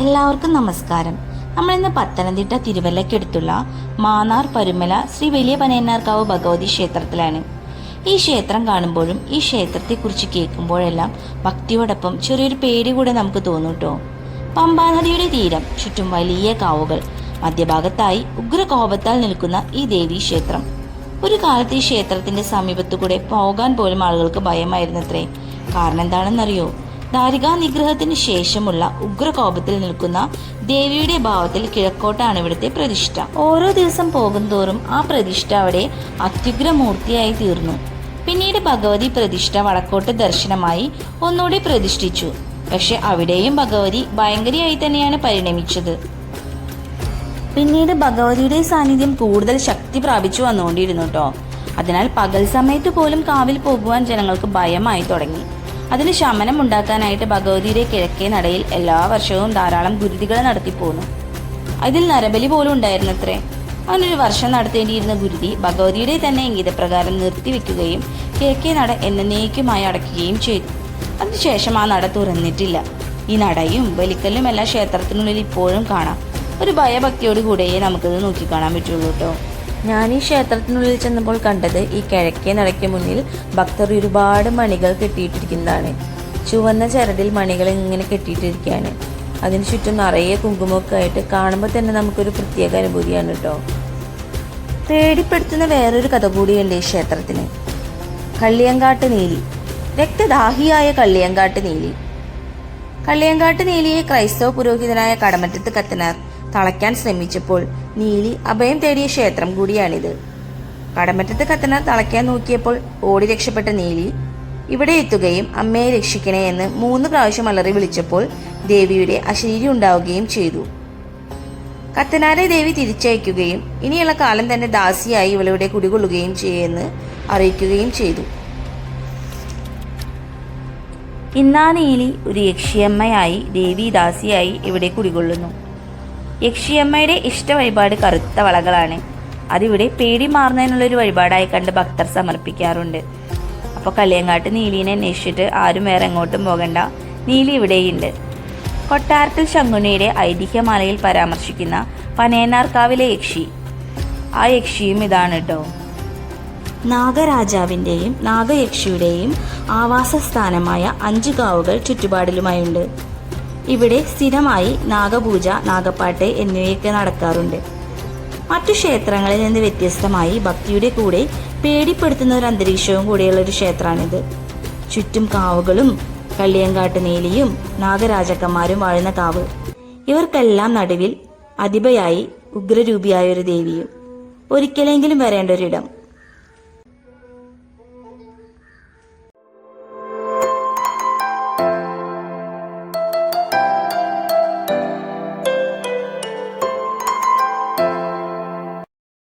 എല്ലാവർക്കും നമസ്കാരം. നമ്മൾ ഇന്ന് പത്തനംതിട്ട തിരുവല്ലയ്ക്കടുത്തുള്ള മാന്നാർ പരുമല ശ്രീ വലിയ പനയന്നാർക്കാവ് ഭഗവതി ക്ഷേത്രത്തിലാണ്. ഈ ക്ഷേത്രം കാണുമ്പോഴും ഈ ക്ഷേത്രത്തെക്കുറിച്ച് കേൾക്കുമ്പോഴെല്ലാം ഭക്തിയോടൊപ്പം ചെറിയൊരു പേടി കൂടെ നമുക്ക് തോന്നും കേട്ടോ പമ്പാ നദിയുടെ തീരം ചുറ്റും വലിയ കാവുകൾ. മധ്യഭാഗത്തായി ഉഗ്രകോപത്താൽ നിൽക്കുന്ന ഈ ദേവീ ക്ഷേത്രം. ഒരു കാലത്ത് ഈ ക്ഷേത്രത്തിന്റെ സമീപത്തു കൂടെ പോകാൻ പോലും ആളുകൾക്ക് ഭയമായിരുന്നത്രേ. കാരണം എന്താണെന്നറിയോ? ദാരികാ നിഗ്രഹത്തിന് ശേഷമുള്ള ഉഗ്രകോപത്തിൽ നിൽക്കുന്ന ദേവിയുടെ ഭാവത്തിൽ കിഴക്കോട്ടാണ് ഇവിടുത്തെ പ്രതിഷ്ഠ. ഓരോ ദിവസം പോകുന്തോറും ആ പ്രതിഷ്ഠ അവിടെ അത്യുഗ്രമൂർത്തിയായി തീർന്നു. പിന്നീട് ഭഗവതി പ്രതിഷ്ഠ വടക്കോട്ട് ദർശനമായി ഒന്നുകൂടി പ്രതിഷ്ഠിച്ചു. പക്ഷെ അവിടെയും ഭഗവതി ഭയങ്കരയായി തന്നെയാണ് പരിണമിച്ചത്. പിന്നീട് ഭഗവതിയുടെ സാന്നിധ്യം കൂടുതൽ ശക്തി പ്രാപിച്ചു വന്നുകൊണ്ടിരുന്നു കേട്ടോ. അതിനാൽ പകൽ സമയത്ത് പോലും കാവിൽ പോകുവാൻ ജനങ്ങൾക്ക് ഭയമായി തുടങ്ങി. അതിന് ശമനം ഉണ്ടാക്കാനായിട്ട് ഭഗവതിയുടെ കിഴക്കേ നടയിൽ എല്ലാ വർഷവും ധാരാളം ഗുരുതികൾ നടത്തിപ്പോന്നു അതിൽ നരബലി പോലും ഉണ്ടായിരുന്നത്രേ. അവനൊരു വർഷം നടത്തേണ്ടിയിരുന്ന ഗുരുതി ഭഗവതിയുടെ തന്നെ ഇംഗിതപ്രകാരം നിർത്തിവെക്കുകയും കിഴക്കേ നട എന്നേക്കുമായി അടയ്ക്കുകയും ചെയ്തു. അതിനുശേഷം ആ നട തുറന്നിട്ടില്ല. ഈ നടയും ബലിക്കല്ലും എല്ലാം ക്ഷേത്രത്തിനുള്ളിൽ ഇപ്പോഴും കാണാം. ഒരു ഭയഭക്തിയോടുകൂടെയേ നമുക്കത് നോക്കിക്കാണാൻ പറ്റുള്ളൂ കേട്ടോ. ഞാൻ ഈ ക്ഷേത്രത്തിനുള്ളിൽ ചെന്നപ്പോൾ കണ്ടത് ഈ കിഴക്കേ നടയ്ക്ക് മുന്നിൽ ഭക്തർ ഒരുപാട് മണികൾ കെട്ടിയിട്ടിരിക്കുന്നതാണ്. ചുവന്ന ചരടിൽ മണികൾ ഇങ്ങനെ കെട്ടിയിട്ടിരിക്കുകയാണ്. അതിന് ചുറ്റും നിറയെ കുങ്കുമൊക്കെ ആയിട്ട് കാണുമ്പോൾ തന്നെ നമുക്കൊരു പ്രത്യേക അനുഭൂതിയാണ് കേട്ടോ പേടിപ്പെടുത്തുന്ന വേറൊരു കഥ കൂടിയുണ്ട് ഈ ക്ഷേത്രത്തിന്. കള്ളിയങ്കാട്ട് നീലി. രക്തദാഹിയായ കള്ളിയങ്കാട്ട് നീലി. കള്ളിയങ്കാട്ട് നീലിയെ ക്രൈസ്തവ പുരോഹിതനായ കടമറ്റത്ത് കത്തനാർ തളയ്ക്കാൻ ശ്രമിച്ചപ്പോൾ നീലി അഭയം തേടിയ ക്ഷേത്രം കൂടിയാണിത്. കടമറ്റത്ത് കത്തന തളയ്ക്കാൻ നോക്കിയപ്പോൾ ഓടി രക്ഷപ്പെട്ട നീലി ഇവിടെ എത്തുകയും അമ്മയെ രക്ഷിക്കണേ എന്ന് മൂന്ന് പ്രാവശ്യം അലറി വിളിച്ചപ്പോൾ ദേവിയുടെ അശരീരി ഉണ്ടാവുകയും ചെയ്തു. കത്തനാരെ ദേവി തിരിച്ചയക്കുകയും ഇനിയുള്ള കാലം തന്നെ ദാസിയായി ഇവളുടെ കുടികൊള്ളുകയും ചെയ്യുമെന്ന് അറിയിക്കുകയും ചെയ്തു. ഇന്നാ നീലി ഒരു യക്ഷിയമ്മയായി ദേവി ദാസിയായി ഇവിടെ കുടികൊള്ളുന്നു. യക്ഷിയമ്മയുടെ ഇഷ്ട വഴിപാട് കറുത്ത വളകളാണ്. അതിവിടെ പേടി മാറുന്നതിനുള്ളൊരു വഴിപാടായി കണ്ട് ഭക്തർ സമർപ്പിക്കാറുണ്ട്. അപ്പോൾ കള്ളിയങ്ങാട്ട് നീലീനെ അന്വേഷിച്ചിട്ട് ആരും വേറെ എങ്ങോട്ടും പോകണ്ട. നീലി ഇവിടെയുണ്ട്. കൊട്ടാരത്തിൽ ശങ്കുണിയുടെ ഐതിഹ്യമാലയിൽ പരാമർശിക്കുന്ന പനേനാർക്കാവിലെ യക്ഷി. ആ യക്ഷിയും ഇതാണ് കേട്ടോ നാഗരാജാവിന്റെയും നാഗയക്ഷിയുടെയും ആവാസ സ്ഥാനമായ അഞ്ച് കാവുകൾ ചുറ്റുപാടിലുമായുണ്ട്. ഇവിടെ സ്ഥിരമായി നാഗപൂജ നാഗപ്പാട്ട് എന്നിവയൊക്കെ നടക്കാറുണ്ട്. മറ്റു ക്ഷേത്രങ്ങളിൽ നിന്ന് വ്യത്യസ്തമായി ഭക്തിയുടെ കൂടെ പേടിപ്പെടുത്തുന്ന ഒരു അന്തരീക്ഷവും കൂടെയുള്ള ഒരു ക്ഷേത്രമാണിത്. ചുറ്റും കാവുകളും കള്ളിയങ്കാട്ട് നീലിയും നാഗരാജക്കന്മാരും വാഴുന്ന കാവ്. ഇവർക്കെല്ലാം നടുവിൽ അതിഭയായി ഉഗ്രരൂപിയായ ഒരു ദേവിയും. ഒരിക്കലെങ്കിലും വരേണ്ട ഒരിടം.